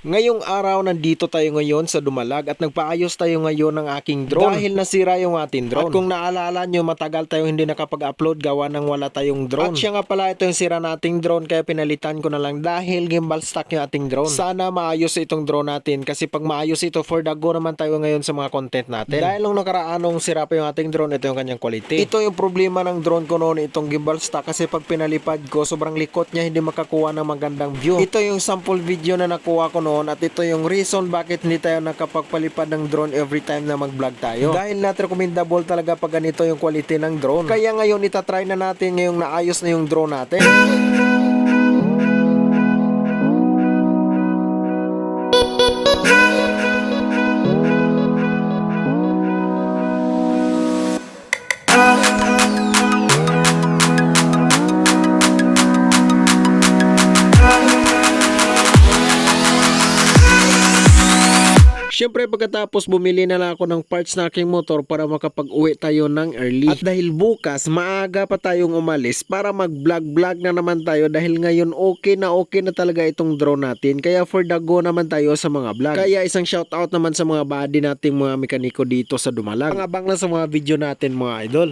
Ngayong araw, nandito tayo ngayon sa Dumalag at nagpaayos tayo ngayon ng aking drone. Dahil nasira yung ating drone. At kung naalala nyo, matagal tayong hindi nakapag-upload gawa ng wala tayong drone. At siya nga pala, ito yung sira nating drone kaya pinalitan ko na lang dahil gimbal stock yung ating drone. Sana maayos itong drone natin kasi pag maayos ito, for the go naman tayo ngayon sa mga content natin. Dahil nung nakaraanong sira pa yung ating drone, ito yung kanyang quality. Ito yung problema ng drone ko noon, itong gimbal stock kasi pag pinalipad ko, sobrang likot niya, hindi makakuha ng magandang view. Ito yung sample video na nakuha ko noon at ito yung reason bakit hindi tayo nakapagpalipad ng drone every time na mag-vlog tayo. Dahil not recommendable talaga pag ganito yung quality ng drone. Kaya ngayon itatry na natin ngayong naayos na yung drone natin. Siyempre pagkatapos bumili na lang ako ng parts na aking motor para makapag-uwi tayo ng early. At dahil bukas maaga pa tayong umalis para mag-vlog-vlog na naman tayo dahil ngayon okay na okay na talaga itong drone natin. Kaya for the go naman tayo sa mga vlog. Kaya isang shoutout naman sa mga buddy nating mga mekaniko dito sa Dumalag. Abang na sa mga video natin mga idol.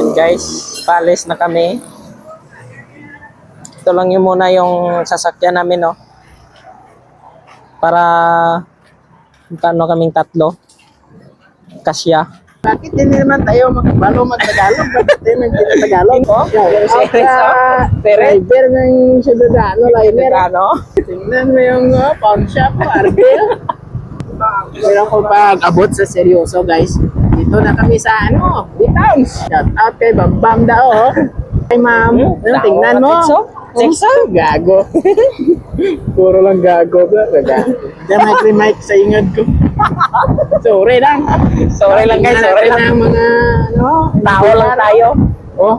Yan guys, palis na kami. Ito lang yung muna yung sasakyan namin, no? Para kano kaming tatlo. Kasya. Bakit hindi naman tayo makabalo mag-Tagalog? Bakit tayo nag-Tagalog? Oh, serious, oh. Pero- driver ng Sudadano liner. Tingnan mo yung uh, pawn shop mo, Arvil. Pero kung pag-abot sa seryoso, guys, dito na kami sa ano, D-Towns. Shout out kay Bambam Dao. Kay ma'am, Hmm, ano, tingnan mo. Tikso? Oh, Gago. Puro lang gago. Diyan may mic sa ingad ko. Sorry lang. Sorry lang guys, sorry lang. ang mga, ano, Tao lang tayo. Oh,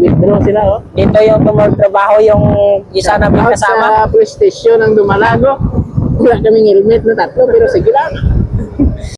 withdraw sila, oh. Dito yung tumagtrabaho yung isa namin kasama. Sa police station ng Dumalago. Wala kaming helmet na tatlo, pero sige lang.